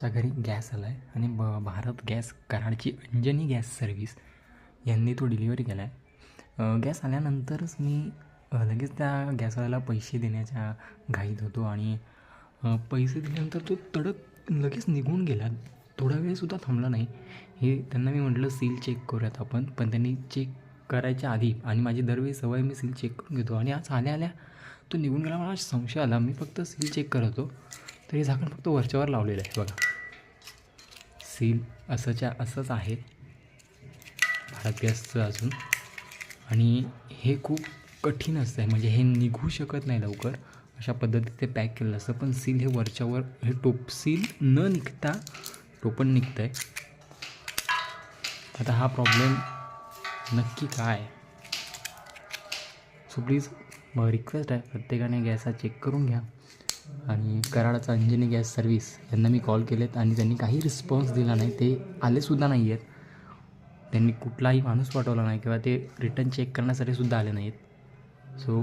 त्या घरी गॅस आला आहे आणि ब भारत गॅस कराडची अंजनी गॅस सर्व्हिस यांनी तो डिलिव्हरी केला आहे गॅस आल्यानंतरच मी लगेच त्या गॅसवाल्याला पैसे देण्याच्या घाईत होतो आणि पैसे दिल्यानंतर तो तडक लगेच निघून गेला. थोडा वेळसुद्धा थांबला नाही. हे त्यांना मी म्हटलं सील चेक करूयात आपण. पण त्यांनी चेक करायच्या आधी आणि माझी दरवेळी सवय मी सील चेक करून घेतो. आणि आज आल्या आल्या तो निघून गेला मला संशय आला. मी फक्त सील चेक करत होतो. तर हे झाकण फक्त वरच्यावर लावलेलं आहे बघा. सील असंच्या असंच आहे भारत गॅसचं अजून. आणि हे खूप कठीण असतं आहे म्हणजे हे निघू शकत नाही लवकर. अशा पद्धतीत ते पॅक केलेलं असतं पण सील हे वरच्यावर हे टोप सील न निघता टोपण निघतं आहे आता हा प्रॉब्लेम नक्की काय? सो प्लीज रिक्वेस्ट आहे प्रत्येकाने गॅस हा चेक करून घ्या. आणि कराडाचा अंजनी गॅस सर्व्हिस यांना मी कॉल केलेत आणि त्यांनी काही रिस्पॉन्स दिला नाही. ते आलेसुद्धा नाही आहेत त्यांनी कुठलाही माणूस पाठवला नाही किंवा ते रिटर्न चेक करण्यासाठी सुद्धा आले नाहीत सो